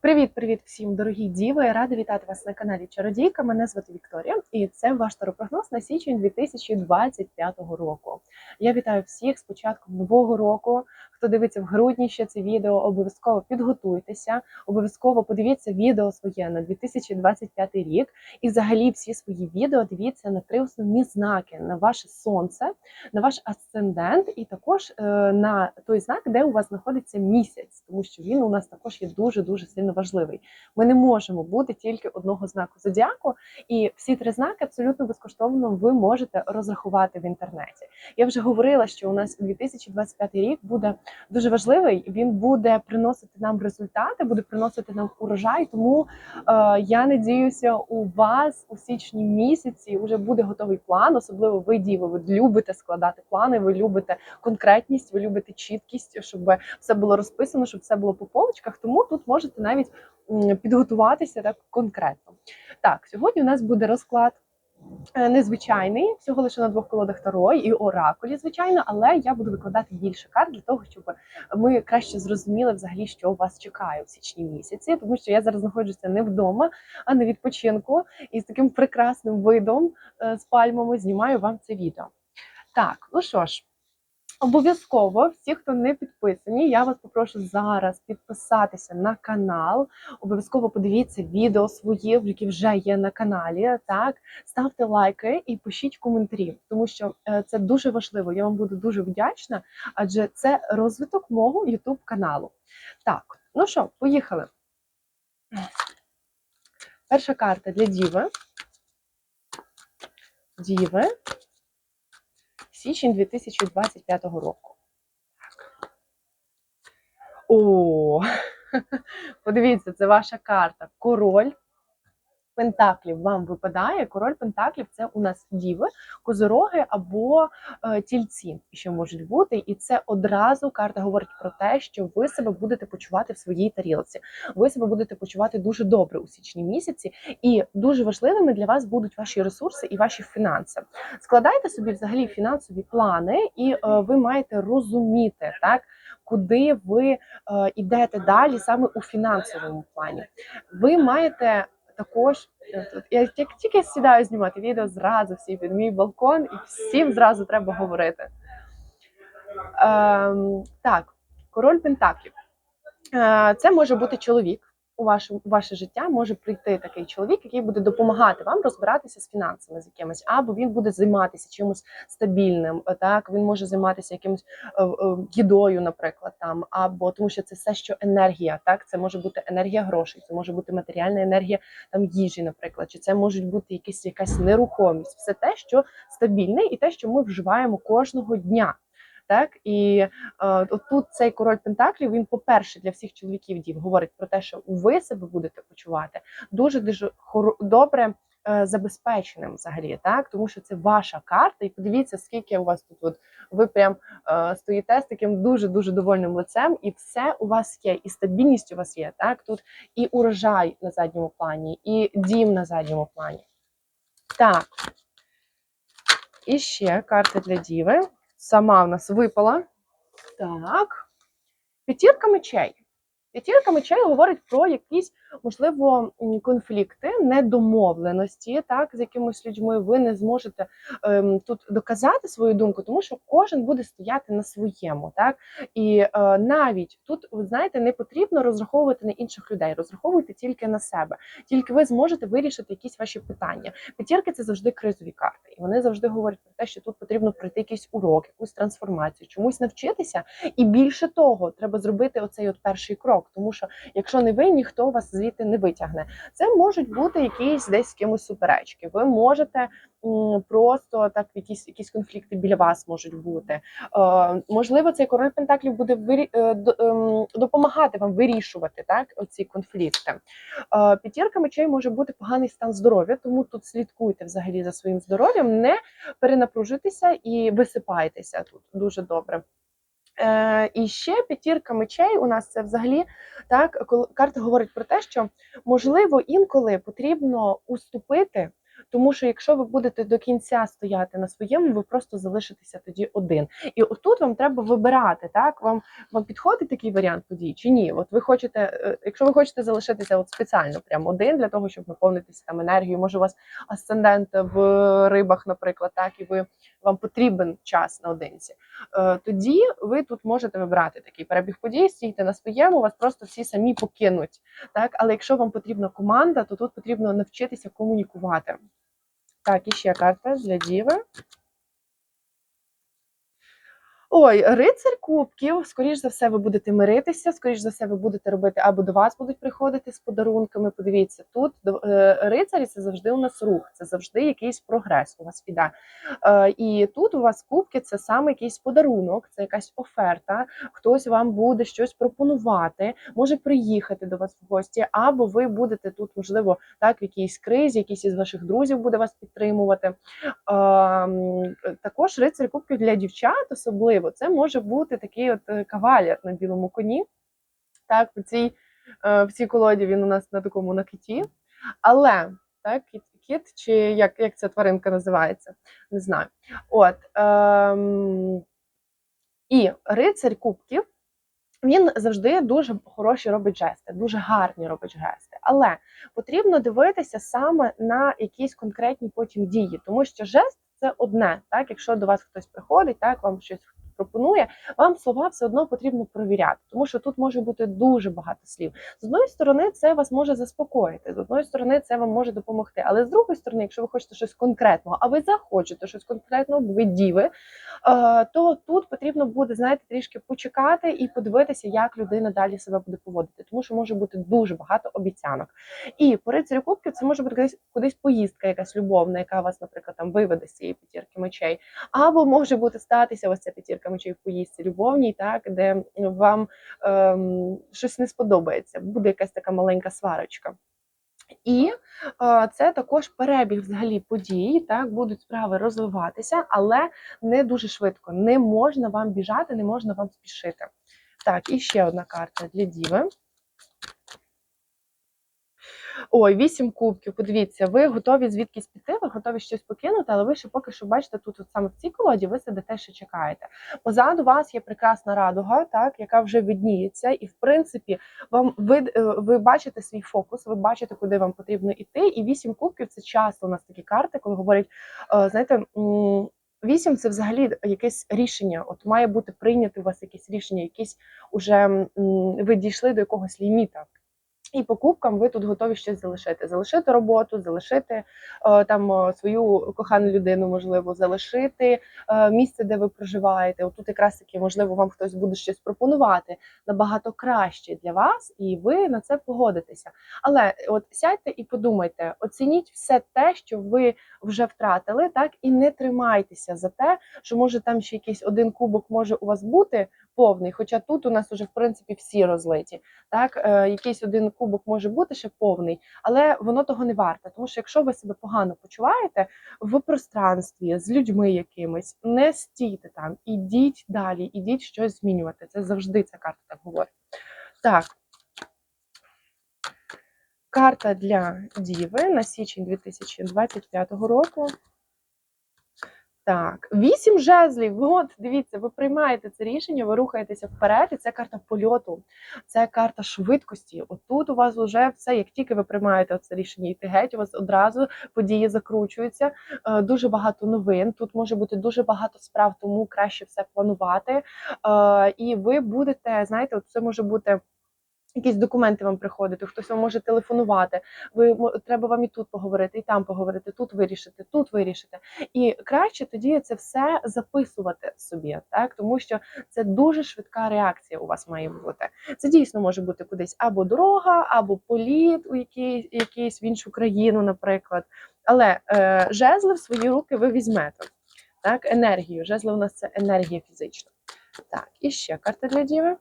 Привіт-привіт всім, дорогі діви! Рада вітати вас на каналі Чародійка. Мене звати Вікторія, і це ваш таропрогноз на січень 2025 року. Я вітаю всіх з початком нового року. Хто дивиться в грудні ще це відео, обов'язково підготуйтеся, обов'язково подивіться відео своє на 2025 рік. І взагалі всі свої відео дивіться на три основні знаки: на ваше сонце, на ваш асцендент, і також е, на той знак, де у вас знаходиться місяць, тому що він у нас також є дуже дуже сильно важливий. Ми не можемо бути тільки одного знаку зодіаку, і всі три знаки абсолютно безкоштовно ви можете розрахувати в інтернеті. Я вже говорила, що у нас 2025 рік буде дуже важливий. Він буде приносити нам результати, буде приносити нам урожай. Тому е, я надіюся, у вас у січні місяці вже буде готовий план. Особливо ви діви, ви любите складати плани, ви любите конкретність, ви любите чіткість, щоб все було розписано, щоб все було по полочках. Тому тут можете навіть підготуватися так конкретно. Так, сьогодні у нас буде розклад. Е, Незвичайний, всього лише на двох колодах Таро і оракулі, звичайно, але я буду викладати більше карт для того, щоб ми краще зрозуміли взагалі, що вас чекає в січні місяці, тому що я зараз знаходжуся не вдома, а на відпочинку, і з таким прекрасним видом е, з пальмами знімаю вам це відео. Так, ну що ж. Обов'язково всі, хто не підписані, я вас попрошу зараз підписатися на канал. Обов'язково подивіться відео свої, які вже є на каналі. Так, ставте лайки і пишіть коментарі, тому що е, це дуже важливо. Я вам буду дуже вдячна, адже це розвиток мого youtube каналу. Так, ну що, поїхали. Перша карта для Діви. Діви. Січень 2025 року. О, подивіться, це ваша карта. Король Пентаклів вам випадає. Король Пентаклів це у нас діви, козороги або е, тільці, що можуть бути. І це одразу карта говорить про те, що ви себе будете почувати в своїй тарілці. Ви себе будете почувати дуже добре у січні місяці, і дуже важливими для вас будуть ваші ресурси і ваші фінанси. Складайте собі взагалі фінансові плани, і е, ви маєте розуміти, так куди ви е, йдете далі саме у фінансовому плані. Ви маєте також е, я тільки, тільки сідаю знімати відео, зразу всі під мій балкон, і всім зразу треба говорити. Ем, так, король Пентаклів. Е, це може бути чоловік. У ваше, у ваше життя може прийти такий чоловік, який буде допомагати вам розбиратися з фінансами з якимось, або він буде займатися чимось стабільним. е, Так він може займатися якимось е, е, їдою, наприклад, там, або тому, що це все, що енергія. Так, це може бути енергія грошей, це може бути матеріальна енергія там їжі, наприклад, чи це можуть бути якісь якась нерухомість, все те, що стабільне, і те, що ми вживаємо кожного дня. Так і е, тут цей король Пентаклів, він, по-перше, для всіх чоловіків дів говорить про те, що ви себе будете почувати дуже дуже хоро- добре е, забезпеченим взагалі, так тому що це ваша карта, і подивіться, скільки у вас тут. От ви прям е, стоїте з таким дуже дуже довольним лицем, і все у вас є, і стабільність у вас є. Так тут і урожай на задньому плані, і дім на задньому плані. Так. І ще карта для діви. Сама в нас випала. Так. П'ятірка мечей. П'ятірка мечей говорить про якісь, можливо, конфлікти, недомовленості, так, з якимись людьми ви не зможете ем, тут доказати свою думку, тому що кожен буде стояти на своєму. Так? І е, навіть тут, ви знаєте, не потрібно розраховувати на інших людей, розраховуйте тільки на себе. Тільки ви зможете вирішити якісь ваші питання. П'ятірки це завжди кризові карти, і вони завжди говорять про те, що тут потрібно пройти якийсь урок, якусь трансформацію, чомусь навчитися. І більше того, треба зробити оцей от перший крок, тому що якщо не ви, ніхто вас звідти не витягне. Це можуть бути якісь десь з кимось суперечки. Ви можете просто так якісь якісь конфлікти біля вас можуть бути. Е, можливо, цей король Пентаклів буде вирі... е, ем, допомагати вам вирішувати так оці конфлікти. Е, П'ятірка мечей може бути поганий стан здоров'я, тому тут слідкуйте взагалі за своїм здоров'ям, не перенапружитися і висипайтеся тут дуже добре. Е, і ще п'ятірка мечей у нас це взагалі так, коли карта говорить про те, що можливо інколи потрібно уступити Тому що якщо ви будете до кінця стояти на своєму, ви просто залишитеся тоді один. І отут вам треба вибирати, так вам вам підходить такий варіант подій чи ні? От ви хочете, е, якщо ви хочете залишитися от спеціально прямо один для того, щоб наповнитися там енергією, може у вас асцендент в рибах, наприклад, так і ви вам потрібен час наодинці. Е, Тоді ви тут можете вибрати такий перебіг подій, стійте на своєму, вас просто всі самі покинуть. Так, але якщо вам потрібна команда, то тут потрібно навчитися комунікувати. Так, еще карта для діви. Ой, рицар кубків, скоріш за все, ви будете миритися, скоріш за все, ви будете робити, або до вас будуть приходити з подарунками. Подивіться, тут е, рицарі це завжди у нас рух, це завжди якийсь прогрес у вас іде. Е, і тут у вас кубки це саме якийсь подарунок, це якась оферта. Хтось вам буде щось пропонувати, може приїхати до вас в гості, або ви будете тут, можливо, так в якійсь кризі, якийсь із ваших друзів буде вас підтримувати. Ем, Також рицар кубків для дівчат, особливо, це може бути такий от е, кавалер на білому коні. Так, в цій, е, в цій колоді він у нас на такому на киті. Але так, кіт чи як, як ця тваринка називається, не знаю. От, ем, і рицарь кубків. Він завжди дуже хороші робить жести, дуже гарні робить жести. Але потрібно дивитися саме на якісь конкретні потім дії, тому що жест це одне. Так, якщо до вас хтось приходить, так вам щось пропонує, вам слова все одно потрібно провіряти, тому що тут може бути дуже багато слів. З одної сторони, це вас може заспокоїти, з одної сторони, це вам може допомогти. Але з другої сторони, якщо ви хочете щось конкретного, а ви захочете щось конкретного, бо ви діви, е, то тут потрібно буде, знаєте, трішки почекати і подивитися, як людина далі себе буде поводити, тому що може бути дуже багато обіцянок. І по рицарю кубків це може бути кудись, кудись поїздка, якась любовна, яка вас, наприклад, там виведе з цієї п'ятірки мечей, або може бути статися ось ця п'ятірка мечей в поїздці любовній, так де вам ем, щось не сподобається, буде якась така маленька сварочка. І е, це також перебіг взагалі подій, так будуть справи розвиватися, але не дуже швидко. Не можна вам біжати, не можна вам спішити. Так, і ще одна карта для Діви. Ой, вісім кубків. Подивіться, ви готові звідкись піти, ви готові щось покинути, але ви ще поки що бачите, тут от саме в цій колоді ви сидите, що чекаєте. Позаду вас є прекрасна радуга, так, яка вже видніється, і в принципі, вам ви, е, ви бачите свій фокус, ви бачите, куди вам потрібно йти. І вісім кубків це часто у нас такі карти, коли говорять, е, знаєте. Вісім це взагалі якесь рішення. От має бути прийнято у вас якесь рішення, якісь уже ви дійшли до якогось ліміта. І по кубкам ви тут готові щось залишити. Залишити роботу, залишити е, там е, свою кохану людину, можливо, залишити е, місце, де ви проживаєте. Отут якраз таки, можливо, вам хтось буде щось пропонувати набагато краще для вас, і ви на це погодитеся. Але от сядьте і подумайте, оцініть все те, що ви вже втратили, так і не тримайтеся за те, що може там ще якийсь один кубок може у вас бути повний. Хоча тут у нас уже в принципі всі розлиті. Так, е, якийсь один кубок може бути ще повний, але воно того не варте. Тому що якщо ви себе погано почуваєте в пространстві з людьми якимись, не стійте там, ідіть далі, ідіть щось змінювати. Це завжди ця карта так говорить. Так. Карта для Діви на січень 2025 року. Так, вісім жезлів. От, дивіться, ви приймаєте це рішення, ви рухаєтеся вперед, і це карта польоту, це карта швидкості. Отут у вас вже все, як тільки ви приймаєте це рішення йти геть, у вас одразу події закручуються. Е, Дуже багато новин. Тут може бути дуже багато справ, тому краще все планувати. Е, І ви будете, знаєте, це може бути. Якісь документи вам приходити, хтось вам може телефонувати. Ви треба вам і тут поговорити, і там поговорити, тут вирішити, тут вирішити. І краще тоді це все записувати собі, так тому що це дуже швидка реакція у вас має бути. Це дійсно може бути кудись або дорога, або політ у який, якийсь в іншу країну, наприклад. Але е, жезли в свої руки ви візьмете. Так, енергію. Жезли у нас це енергія фізична. Так, і ще карта для діви.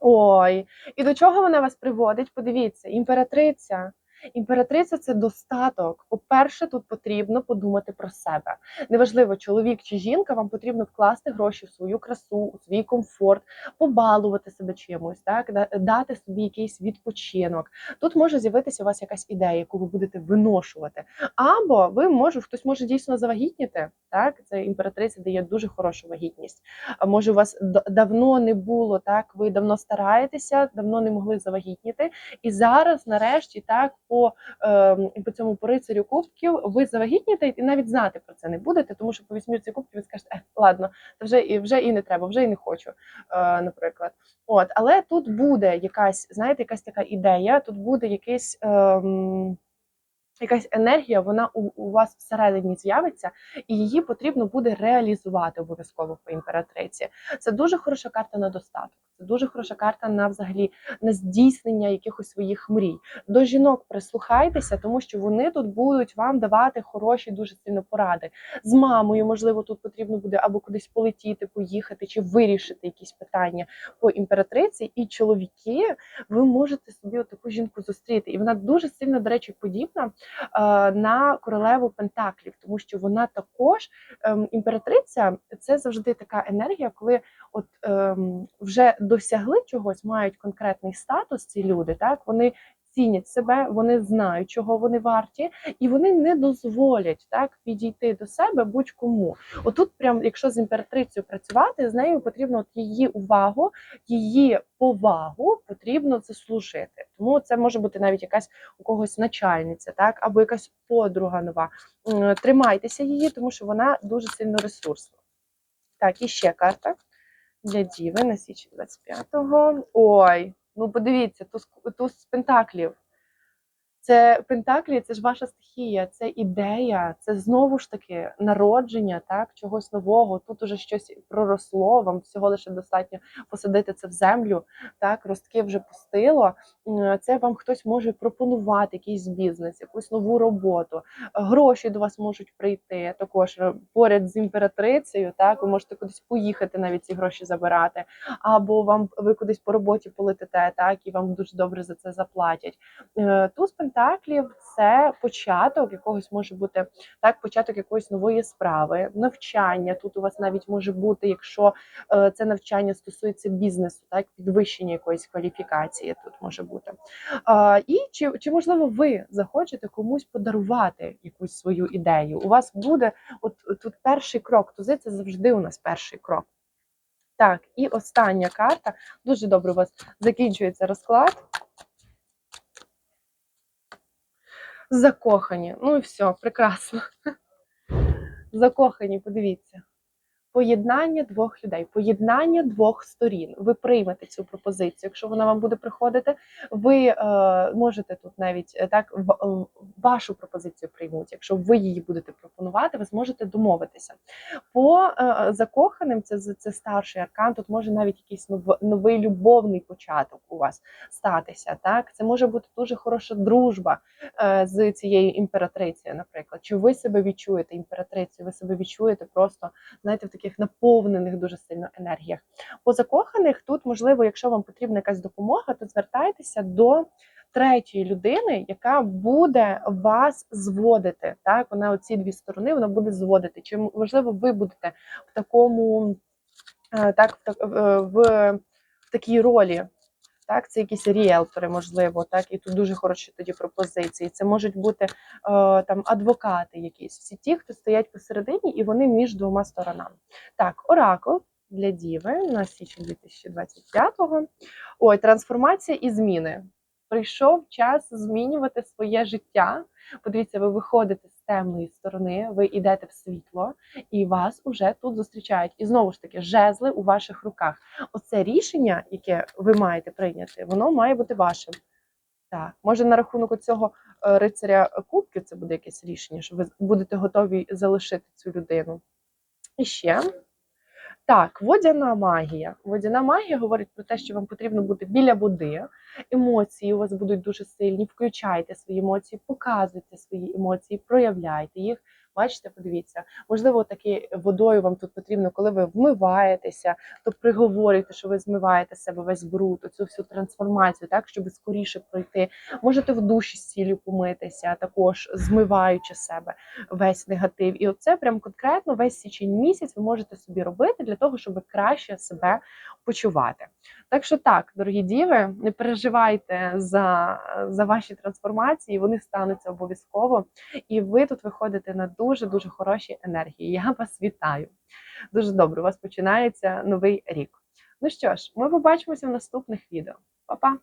Ой, і до чого вона вас приводить? Подивіться, імператриця. Імператриця це достаток. По-перше, тут потрібно подумати про себе. Неважливо, чоловік чи жінка, вам потрібно вкласти гроші в свою красу, у свій комфорт, побалувати себе чимось, так дати собі якийсь відпочинок. Тут може з'явитися у вас якась ідея, яку ви будете виношувати. Або ви може хтось може дійсно завагітніти. Так, це імператриця дає дуже хорошу вагітність. А може, у вас давно не було, так ви давно стараєтеся, давно не могли завагітніти, і зараз, нарешті, так по, ем, по цьому по рицарю кубків ви завагітніте і навіть знати про це не будете, тому що по вісьмірці кубків ви скажете, е, ладно, це вже і вже і не треба, вже і не хочу, е, наприклад. От, але тут буде якась, знаєте, якась така ідея, тут буде якийсь. Ем, Якась енергія, вона у, у вас всередині з'явиться, і її потрібно буде реалізувати обов'язково по імператриці. Це дуже хороша карта на достаток. Це дуже хороша карта на взагалі на здійснення якихось своїх мрій. До жінок прислухайтеся, тому що вони тут будуть вам давати хороші дуже сильно поради. З мамою, можливо, тут потрібно буде або кудись полетіти, поїхати, чи вирішити якісь питання по імператриці. І чоловіки, ви можете собі таку жінку зустріти. І вона дуже сильно, до речі, подібна на королеву Пентаклів, тому що вона також ем, імператриця це завжди така енергія, коли от ем, вже досягли чогось, мають конкретний статус. Ці люди, так вони цінять себе, вони знають, чого вони варті, і вони не дозволять так підійти до себе будь-кому. Отут, прям, якщо з імператрицею працювати, з нею потрібно от її увагу, її повагу потрібно заслужити. Тому це може бути навіть якась у когось начальниця, так або якась подруга нова. Тримайтеся її, тому що вона дуже сильно ресурсна. Так, і ще карта для Діви на січень 25-го. Ой, ну подивіться, туз, туз пентаклів. Це пентаклі, це ж ваша стихія, це ідея, це знову ж таки народження, так, чогось нового. Тут уже щось проросло, вам всього лише достатньо посадити це в землю, так, ростки вже пустило. М, Це вам хтось може пропонувати якийсь бізнес, якусь нову роботу. Гроші до вас можуть прийти також е, поряд з імператрицею. Так, ви можете кудись поїхати, навіть ці гроші забирати, або вам ви кудись по роботі полетите, так і вам дуже добре за це заплатять. Е, Туз пентаклів це початок якогось може бути так, початок якоїсь нової справи, навчання. Тут у вас навіть може бути, якщо е, це навчання стосується бізнесу, так підвищення якоїсь кваліфікації тут може бути. А, і чи, чи можливо ви захочете комусь подарувати якусь свою ідею? У вас буде от тут перший крок. Тузи це завжди у нас перший крок. Так, і остання карта. Дуже добре у вас закінчується розклад. Закохані. Ну і все, прекрасно. Закохані, подивіться. Поєднання двох людей, поєднання двох сторін. Ви приймете цю пропозицію. Якщо вона вам буде приходити, ви е, можете тут навіть е, так е, вашу пропозицію приймуть. Якщо ви її будете пропонувати, ви зможете домовитися. По е, закоханим, це це старший аркан. Тут може навіть якийсь нов, новий любовний початок у вас статися. Так, це може бути дуже хороша дружба е, з цією імператрицею, наприклад. Чи ви себе відчуєте імператрицею? Ви себе відчуєте просто знаєте в таких наповнених дуже сильно енергіях. По закоханих тут, можливо, якщо вам потрібна якась допомога, то звертайтеся до третьої людини, яка буде вас зводити. Так, вона оці дві сторони вона буде зводити. Чи можливо ви будете в такому е, так, в, в, в, в такій ролі? Так, це якісь ріелтори, можливо, так, і тут дуже хороші тоді пропозиції. Це можуть бути е, там адвокати, якісь всі ті, хто стоять посередині, і вони між двома сторонами. Так, оракул для Діви на січень 2025-го. Ой, трансформація і зміни. Прийшов час змінювати своє життя. Подивіться, ви виходите темної сторони, ви йдете в світло, і вас уже тут зустрічають. І знову ж таки, жезли у ваших руках. Оце рішення, яке ви маєте прийняти, воно має бути вашим. Так, може на рахунок цього рицаря кубків це буде якесь рішення, що ви будете готові залишити цю людину. І ще. Так, водяна магія. Водяна магія говорить про те, що вам потрібно бути біля води. Емоції у вас будуть дуже сильні. Включайте свої емоції, показуйте свої емоції, проявляйте їх. Бачите, подивіться, можливо, таки водою вам тут потрібно, коли ви вмиваєтеся, то приговорюйте, що ви змиваєте себе весь бруд, цю всю трансформацію, так щоб скоріше пройти. Можете в душі з ціллю помитися, також змиваючи себе весь негатив. І оце прям конкретно весь січень місяць ви можете собі робити для того, щоб краще себе почувати. Так що так, дорогі діви, не переживайте за, за ваші трансформації, вони стануться обов'язково. І ви тут виходите на дуже дуже хороші енергії. Я вас вітаю. Дуже добре, у вас починається новий рік. Ну що ж, ми побачимося в наступних відео. Па-па!